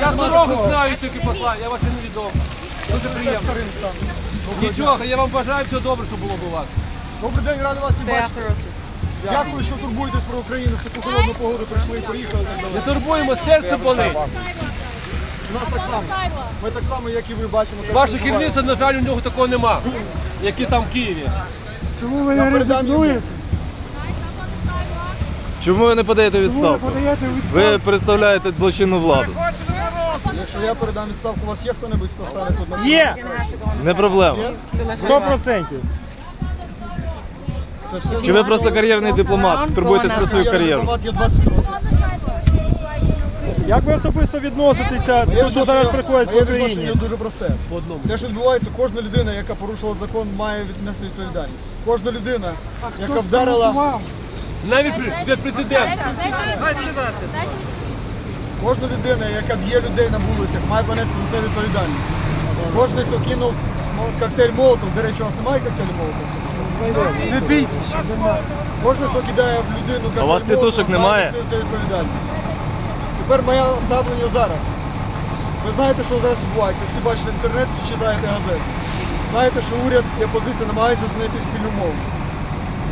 Я дорогу знаю тільки посла, я вас не відомо. Дуже приємно. Нічого, я вам бажаю все добре, щоб було б у вас. Добрий день, радий вас всіх бачити. Дякую, що турбуєтесь про Україну. В таку холодну погоду прийшли і поїхали. і Не турбуємо, серце болить. У нас так само. Ми так само, як і ви бачимо. так Ваше керівництво, на жаль, у нього такого нема, як і там в Києві. Чому ви не передам йому. ризикуєте? Чому ви не подаєте Чому ви відставку? подаєте Ви відставку? представляєте злочинну владу. Якщо я передам відставку, у вас є хто-небудь, хто стане тут на Є! Не проблема. Сто процентів. Це все. Чи ви просто кар'єрний дипломат? Турбуєтесь про свою Я кар'єру? дипломат, є 20 років. Як ви особисто відноситеся до Моє того, що зараз відношення- приходить в моє відношення дуже просте. По одному. Те, що відбувається, кожна людина, яка порушила закон, має віднести відповідальність. Кожна людина, яка вдарила, Навіть президент. кожна людина, яка б'є людей на вулицях, має понести за це відповідальність. Кожен, хто кинув коктейль Молотов, до речі, у вас немає коктейлю Молотов? Не бійтеся, немає. Кожен, хто кидає в людину коктейль А у вас Молотов, тітушок має немає? за це відповідальність. Тепер моє ставлення зараз. Ви знаєте, що зараз відбувається. Всі бачите інтернет, всі читаєте газети. Знаєте, що уряд і опозиція намагаються знайти спільну мову.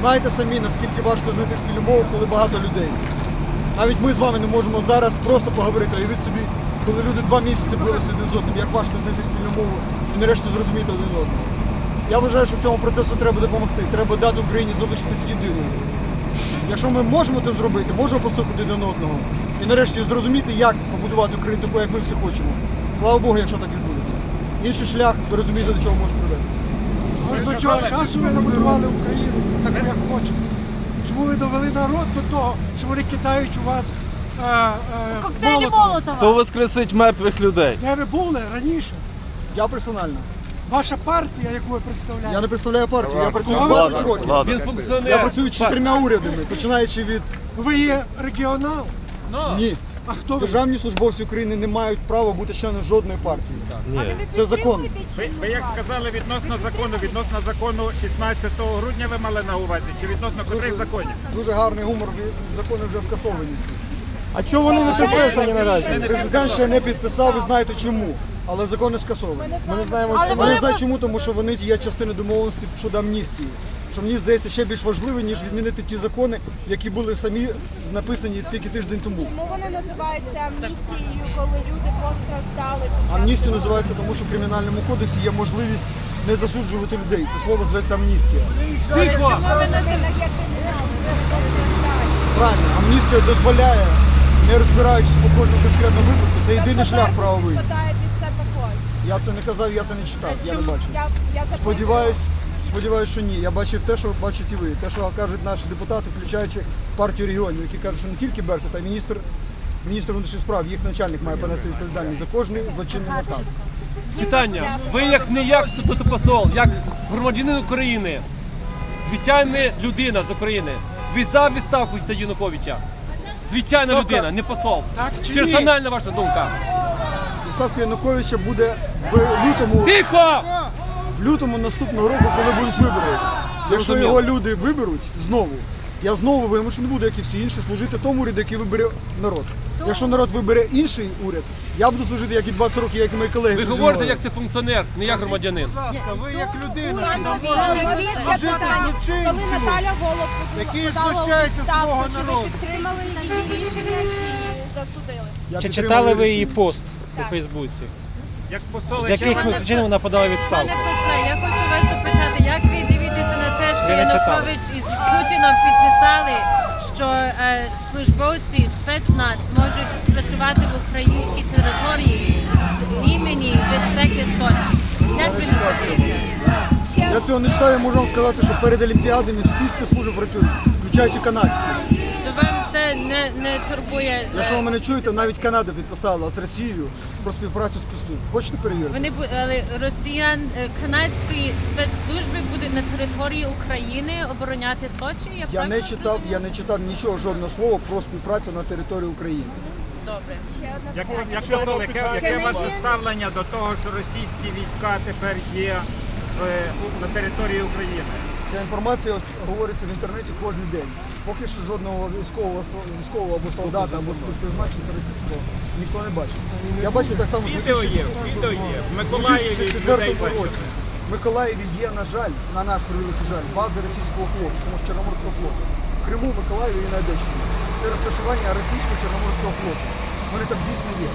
Знаєте самі, наскільки важко знайти спільну мову, коли багато людей. Навіть ми з вами не можемо зараз просто поговорити. Уявіть собі, коли люди два місяці билися один з одним, як важко знайти спільну мову і нарешті зрозуміти один одного. Я вважаю, що цьому процесу треба допомогти. Треба дати Україні залишитись єдиною. Якщо ми можемо це зробити, можемо поступити один одного і нарешті зрозуміти, як побудувати Україну такою, як ми всі хочемо. Слава Богу, якщо так відбудеться. Інший шлях, ви розумієте, до чого може привести. До цього часу ви набудували Україну таку, як хочете. Чому ви довели народ до того, що вони кидають у вас е, е, Коктейлі молотом? Молотова. Хто воскресить мертвих людей? Де ви були раніше? Я персонально. Ваша партія, яку ви представляєте? Я не представляю партію, я працюю Ладно, 20 років. ладно. Він функціонер. Я працюю чотирма урядами, починаючи від Ви є регіонал. ні. А хто ви? Державні службовці України не мають права бути членом жодної партії. Ні. Це закон. Ви, ви як сказали відносно закону, відносно закону 16 грудня ви мали на увазі, чи відносно котрих законів? Дуже гарний гумор, ви- закони вже скасовані. всі. А чого вони не підписані наразі? Президент ще не підписав, ви знаєте чому. Але закони скасовані. Ми не знаємо, Але чому. Вони вони знають чому, тому що вони є частиною домовленості щодо амністії. Що мені здається ще більш важливо, ніж відмінити ті закони, які були самі написані тільки тиждень тому. Чому вони називаються амністією, коли люди постраждали? під час того? називається тому, що в кримінальному кодексі є можливість не засуджувати людей. Це слово зветься амністія. Тихо! Людина є кримінал, ви постраждали. Правильно, амністія дозволяє, не розбираючись по кожному конкретному випадку, це єдиний шлях правовий. Подають від себе кошти. Я це не казав, я це не читав, я не Чому? бачив. Я, я запитую. Сподіваюсь, сподіваюсь, що ні. Я бачив те, що бачите і ви. Те, що кажуть наші депутати, включаючи партію регіонів, які кажуть, що не тільки Беркут, а й міністр, міністр внутрішніх справ, їх начальник має понести відповідальність за кожний злочинний наказ. Питання. Ви як не як посол, як громадянин України, звичайна людина з України. Ви за відставку та Януковича. Звичайна Ставка. людина, не посол. Так чи ні? Персональна ваша думка. Відставка Януковича буде в лютому, Тихо! В лютому наступного року, коли будуть вибори. Якщо його люди виберуть знову, я знову вимушений буду, як і всі інші, служити тому уряду, який вибере народ. Якщо народ вибере інший уряд, я буду служити як і 20 років, як і мої колеги. Ви говорите, як це функціонер, не як громадянин. ви як людина. Ще питання. Коли Наталя Голуб Який подала у знущається з відставку, свого чи ви народу. підтримали її рішення, чи засудили? Я Чи підтримую читали ви її рішення. пост у Фейсбуці? Як посол, З яких причин вона подала відставку? Пане посла, я хочу вас запитати, як ви дивитеся на те, що не. Янукович із Путіном підписали, що е, службовці спецназ зможуть працювати в українській території з імені безпеки Сочі? Як ви дивитеся? Я цього не читаю, я можу вам сказати, що перед Олімпіадами всі спецслужби працюють, включаючи канадські. Не, не турбує? е, Якщо ви мене чуєте, навіть Канада підписала з Росією про співпрацю з спецслужб. Хочете перевірити? Вони бу- але росіян е, канадської спецслужби будуть на території України обороняти Сочі? Я правильно не читав, я не читав нічого, жодного слова про співпрацю на території України. Добре. Ще Як, як посол, яке, яке ваше ставлення до того, що російські війська тепер є в, у- на території України? Ця інформація говориться в інтернеті кожен день. Поки що жодного військового військового або солдата, або спецпризначенця російського ніхто не бачив. Я бачив так само Відео є, відео є. В Миколаєві людей бачили. В Миколаєві є, на жаль, на наш превеликий жаль, бази російського флоту, тому що Чорноморського флоту. В Криму, Миколаєві і на Одещині. Це розташування російського Чорноморського флоту. Вони там дійсно є.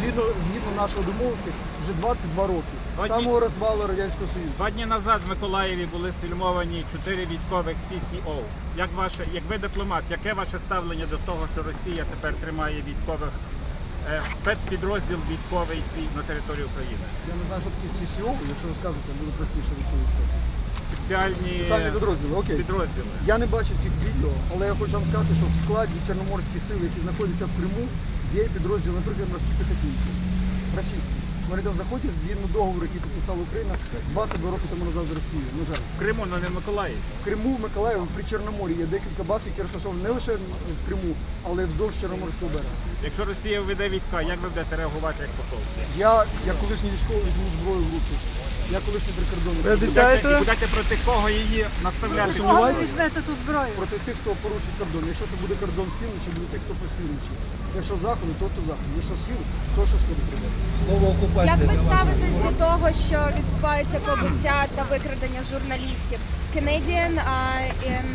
Згідно, згідно нашої домовленості, вже 22 роки. Одні- Самого розвалу Радянського Союзу. Два дні назад в Миколаєві були сфільмовані чотири військових CCO. Як ваше, як ви дипломат, яке ваше ставлення до того, що Росія тепер тримає військових е, спецпідрозділ військовий свій на території України? Я не знаю, що таке CCO, якщо ви скажете, буде простіше відповісти. Спеціальні Самі підрозділи, окей. підрозділи. Я не бачив цих відео, але я хочу вам сказати, що в складі Чорноморських сил, які знаходяться в Криму, є підрозділ, наприклад, морські піхотинці. Російські. Вони там знаходяться згідно договору, який підписала Україна 22 роки тому назад з Росією. На жаль. В Криму, але не в Миколаєві. В Криму, в Миколаєві, при Чорноморі є декілька баз, які розташовані не лише в Криму, але й вздовж Чорноморського берега. Якщо Росія введе війська, як ви будете реагувати як посол? Я, як колишній військовий, візьму зброю в руки. Я колишній прикордонник. Будете, і будете проти кого її наставляти? Сумніваєтесь? візьмете ту зброю? проти тих, хто порушить кордон. Якщо це буде кордон з півночі, буде тих, хто по. Якщо заходу, то то захід. Якщо схід, то що сходу прийде. Як ви ставитесь до того, що відбуваються побиття та викрадення журналістів? Canadian uh, um,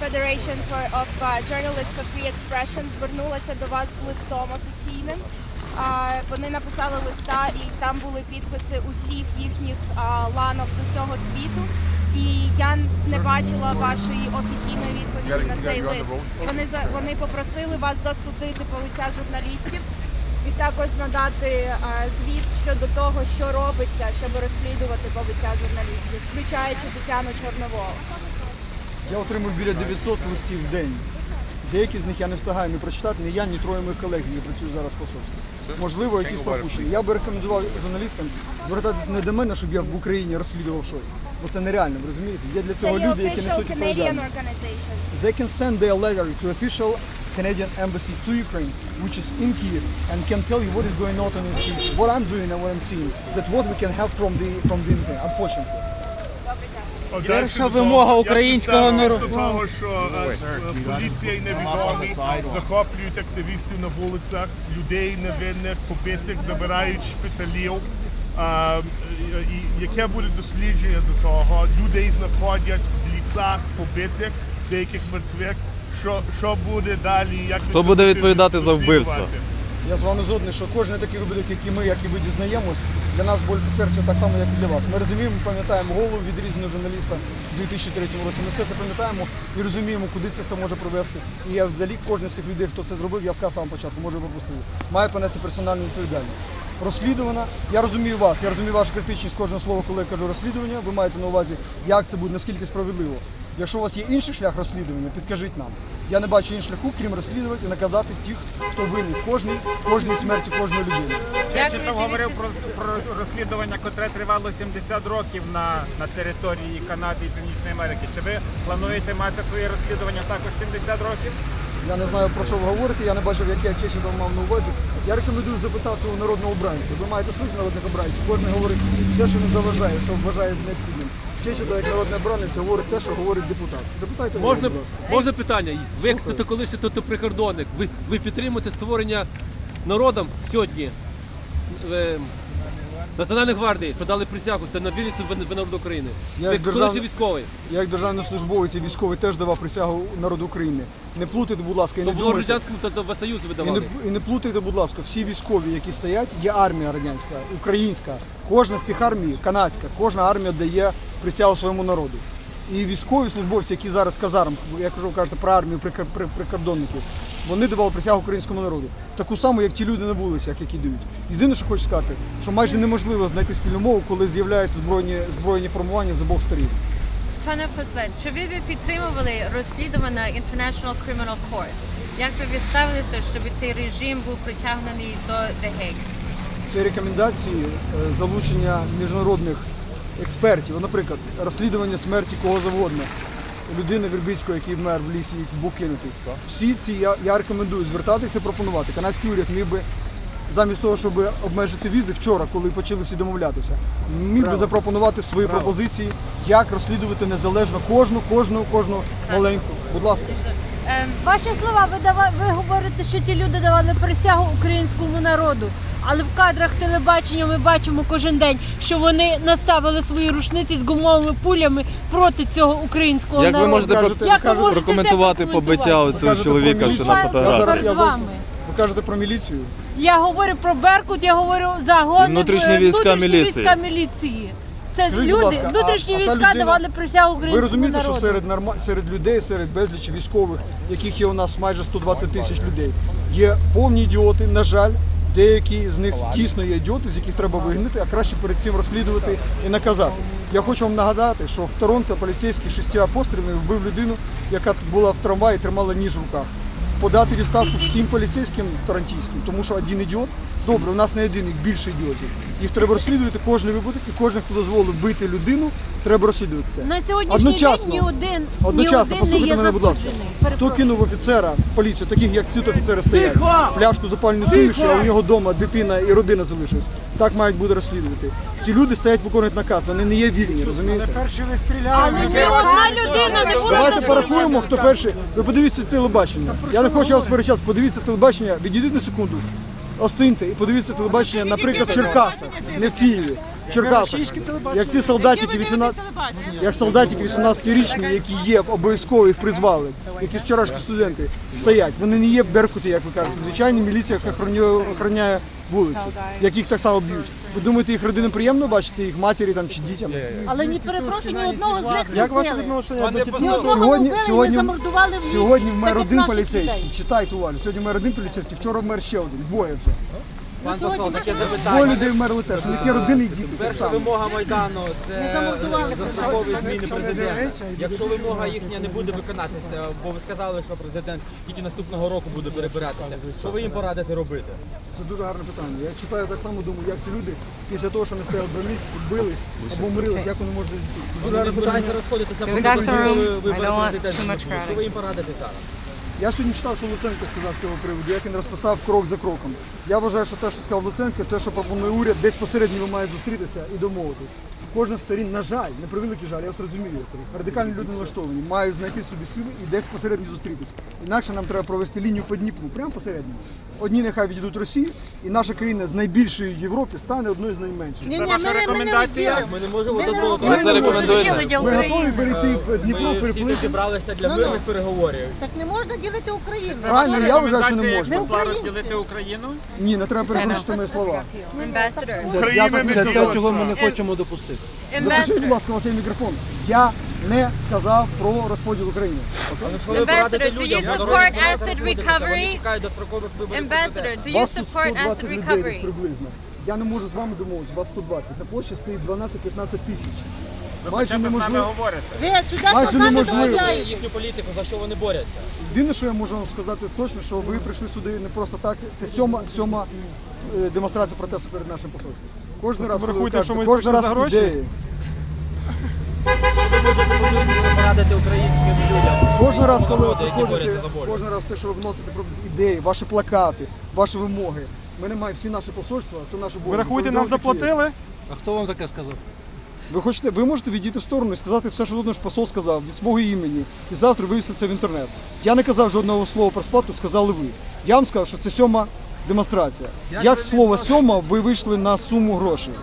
Federation for, of uh, Journalists for Free Expression звернулася до вас з листом офіційним. Вони написали листа, і там були підписи усіх їхніх ланок з усього світу. І я не бачила вашої офіційної відповіді на цей лист. Вони за вони попросили вас засудити побиття журналістів і також надати звіт щодо того, що робиться, щоб розслідувати побиття журналістів, включаючи Тетяну Чорновол. Я отримую біля 900 листів в день. Деякі з них я не встигаю не прочитати, ні я, ні троє моїх колег, які працюють зараз в посольстві. Можливо, якісь пропущені. Я би рекомендував журналістам звертатися не до мене, щоб я в Україні розслідував щось. Бо це нереально, ви розумієте? Є для цього люди, які несуть відповідальність. They can send their letter to official Canadian embassy to Ukraine, which is in Kiev, and can tell you what is going on in the streets, what I'm doing and what I'm seeing. That's what we can have from the from the Ukraine, unfortunately. Перша вимога українського народу. Того, що е, е, поліція і невідомі захоплюють активістів на вулицях, людей невинних, побитих, забирають шпиталів. А, і яке буде дослідження до того? Людей знаходять в лісах побитих, деяких мертвих. Що, що буде далі? Як Хто буде відповідати за вбивство? Я з вами згодний, що кожен такий випадок, який ми, як і ви дізнаємось, для нас боль серця так само, як і для вас. Ми розуміємо, пам'ятаємо голову відрізаного журналіста у 2003 році. Ми все це пам'ятаємо і розуміємо, куди це все може привести. І я взагалі кожен з тих людей, хто це зробив, я сказав самого початку, може пропустив, має понести персональну відповідальність. Розслідувана. Я розумію вас, я розумію вашу критичність кожного слова, коли я кажу розслідування. Ви маєте на увазі, як це буде, наскільки справедливо. Якщо у вас є інший шлях розслідування, підкажіть нам. Я не бачу іншого шляху, крім розслідувати і наказати тих, хто винний в кожній, кожній смерті кожної людини. Чечетов Дякую, говорив про, про розслідування, котре тривало 70 років на, на території Канади і Північної Америки. Чи ви плануєте мати своє розслідування також 70 років? Я не знаю про що ви говорите, я не бачив, яке Чечетов мав на увазі. Я рекомендую запитати у народного обранця. Ви маєте своїх народних обранців. Кожен говорить все, що він заважає, що вважає необхідним. Чечетов, як народний обранець, говорить те, що говорить депутат. Запитайте мене, Можна, будь ласка. можна питання? Ви як то колись тут прикордонник, ви, ви підтримуєте створення народом сьогодні е, Національної гвардії, що дали присягу, це на вірність в, народ України. Я як державний- військовий. Я як державний службовець і військовий теж давав присягу народу України. Не плутайте, будь ласка, і не було думайте. Радянському та в Союзу І не, і не плутайте, будь ласка, всі військові, які стоять, є армія радянська, українська. Кожна з цих армій, канадська, кожна армія дає присягу своєму народу. І військові службовці, які зараз казарм, я кажу, кажете про армію прикордонників, вони давали присягу українському народу. Таку саму, як ті люди на вулицях, які дають. Єдине, що хочу сказати, що майже неможливо знайти спільну мову, коли з'являються збройні, збройні формування з обох сторін. Пане посла, чи ви б підтримували розслідування International Criminal Court? Як би ви ставилися, щоб цей режим був притягнений до The Hague? Ці рекомендації е, залучення міжнародних експертів, наприклад, розслідування смерті кого завгодно, людини Вербицького, який вмер в лісі, який був кинутий. Всі ці я, я рекомендую звертатися, пропонувати. Канадський уряд міг би. Замість того, щоб обмежити візи вчора, коли почали всі домовлятися, міг би запропонувати свої пропозиції, як розслідувати незалежно кожну, кожну, кожну маленьку, Будь ласка. Ем, Ваші слова, ви, дава, ви говорите, що ті люди давали присягу українському народу. Але в кадрах телебачення ми бачимо кожен день, що вони наставили свої рушниці з гумовими пулями проти цього українського Як ви народу. можете про- Як ви можете прокоментувати побиття цього чоловіка, що на Я фотографії? зараз- перед я вами. Ви кажете про міліцію? Я говорю про Беркут, я говорю загони Внутрішні е, війська внутрішні міліції. війська міліції. Це Скажіть, будь люди, ласка, а- внутрішні а та війська людина- давали присягу Ви розумієте, народу. що серед норма... серед людей, серед безлічі військових, яких є у нас майже 120 тисяч людей, є повні ідіоти, на жаль. Деякі з них дійсно є ідіоти, з яких треба вигнати, а краще перед цим розслідувати і наказати. Я хочу вам нагадати, що в Торонто поліцейський шістьма пострілами вбив людину, яка була в трамваї і тримала ніж в руках. Подати відставку всім поліцейським тарантійським, тому що один ідіот. Добре, у нас не один, їх більше ідіотів. Їх треба розслідувати кожен випадок, і кожен, хто дозволив бити людину, треба розслідувати це. На сьогоднішній Одночасно. день ні один, ні Одночасно, один не послухайте є мене, будь ласка. засуджений. Хто Перепрошую. кинув офіцера в поліцію, таких як ці от офіцери стоять, пляшку запальної суміші, а у нього вдома дитина і родина залишилась. Так мають бути розслідувати. Ці люди стоять виконують наказ, вони не є вільні, розумієте? Перші ви стріляли. Але ні одна людина не була Давайте засуджена. порахуємо, хто перший. Ви подивіться телебачення. Я не хочу вас сперечати, подивіться телебачення, відійдіть на секунду. Остиньте і подивіться телебачення, наприклад, в Черкасах, не в Києві. В Черкасах. Як ці солдатики 18, як солдатики 18-річні, які є обов'язково їх призвали, які вчорашні студенти стоять. Вони не є беркути, як ви кажете. Звичайні міліція, яка охороняє, охороняє вулицю, яких так само б'ють. Ви думаєте, їх родинам приємно бачити, їх матері там чи дітям? Але ні перепрошую, ні одного з них не Як ваше вбили. відношення до Ні одного Сьогодні, не вбили, сьогодні, не замордували в лісі. сьогодні в так, мер як один наших поліцейський. людей. Читайте уважно. Сьогодні в мер один поліцейський, вчора в мер ще один. Двоє вже. Пан Досол, таке Двоє запитання. людей вмерли теж. У них є родини і діти. так Перша само. вимога Майдану це Не дострокові зміни президента. Якщо вимога їхня не буде виконатися, бо ви сказали, що президент тільки наступного року буде перебиратися, що ви їм порадите робити? Це дуже гарне питання. Я читаю так само, думаю, як ці люди після того, що не стояли два місяці, бились або мирились, як вони можуть. Дуже Вони гарне збираються питання. розходитися We проти got some room. don't want президента. too much Що ви їм порадите зараз? Я сьогодні читав, що Луценко сказав з цього приводу, як він розписав крок за кроком. Я вважаю, що те, що сказав Луценко, те, що пропонує уряд, десь посередньо мають зустрітися і домовитись. Кожна з сторін, на жаль, не превеликий жаль, я вас розумію. Радикальні люди налаштовані, мають знайти в собі сили і десь посередньо зустрітися. Інакше нам треба провести лінію по Дніпру, прямо посередньо. Одні нехай відійдуть Росії, і наша країна з найбільшої в Європі стане одною з найменших. Ні, Це ні, ваша ми, не- ми не рекомендація? розділимо. Ми не можемо Ми не дозволити. Ви це робимо рекомендуєте? розділення Ми готові перейти в Дніпро, Ми всі тут переплити. зібралися для Ну, мирних переговорів. Так не можна ділити Україну. Це Правильно, я вважаю, що не можна. посла розділити Україну? Ні, не треба перекручувати мої слова. Ambassador. Україна не Це те, чого ми не хочемо допустити. Запишіть, будь ласка, на цей мікрофон. Я не сказав про розподіл України. Ambassador, do you support acid recovery? Ambassador, do you support 120 acid recovery? приблизно. Я не можу з вами домовитися, вас 120. На площі стоїть 12-15 тисяч. Ви хоча б з нами неможливо. говорите. Ви чудесно Майже з нами неможливо. Їхню політику, за що вони борються. Єдине, що я можу вам сказати точно, що ви прийшли сюди не просто так. Це сьома, сьома е, демонстрація протесту перед нашим посольством. Кожен раз, коли ви рахуєте, що кажете, ми кожен прийшли раз за гроші? ідеї. Порадити українським людям. Кожен раз, коли ви які приходите, борються за волю. кожен раз те, що ви вносите про ідеї, ваші плакати, ваші вимоги. Ми не маємо всі наші посольства, це наш обов'язок. Ви рахуєте, нам Повідомити Київ. заплатили? А хто вам таке сказав? Ви хочете, ви можете відійти в сторону і сказати все, що тут наш посол сказав від свого імені, і завтра вивести це в інтернет. Я не казав жодного слова про сплату, сказали ви. Я вам сказав, що це сьома демонстрація. Як з слова сьома ви вийшли на суму грошей?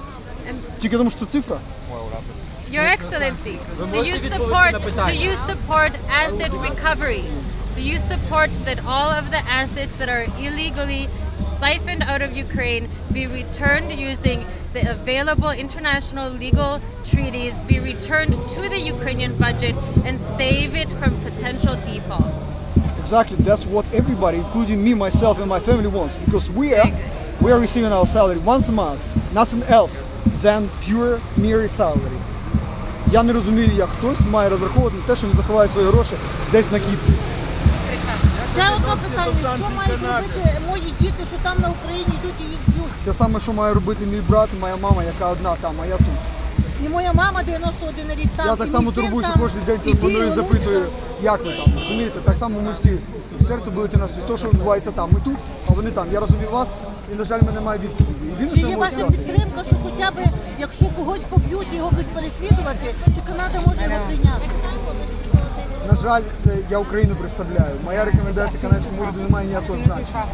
Тільки тому, що це цифра? Your Excellency, do you support do you support acid recovery? Do you support that all of the assets that are illegally siphoned out of Ukraine be returned using the available international legal treaties, be returned to the Ukrainian budget and save it from potential default? Exactly, that's what everybody, including me, myself, and my family wants. Because we are, Very good. we are receiving our salary once a month, nothing else than pure mere salary. Я не розумію, як хтось має розраховувати на те, що він заховає свої гроші десь на Кіпрі. Ще одне питання, що мають робити мої діти, що там на Україні йдуть і їх б'ють? Те саме, що має робити мій брат і моя мама, яка одна там, а я тут. І моя мама 91 рік там. Я і так мій само син турбуюся там, кожен день, і телефоную і ті запитую, як ви там. Розумієте, так само ми всі серце болить у нас від того, що відбувається там. Ми тут, а вони там. Я розумію вас, і на жаль, мене немає відповіді. Єдине, Чи що я є можу ваша сказати, підтримка, що хоча б якщо когось поб'ють, його будуть переслідувати, чи Канада може його прийняти? На жаль, це я Україну представляю. Моя рекомендація канадському уряду не має ніякого значення.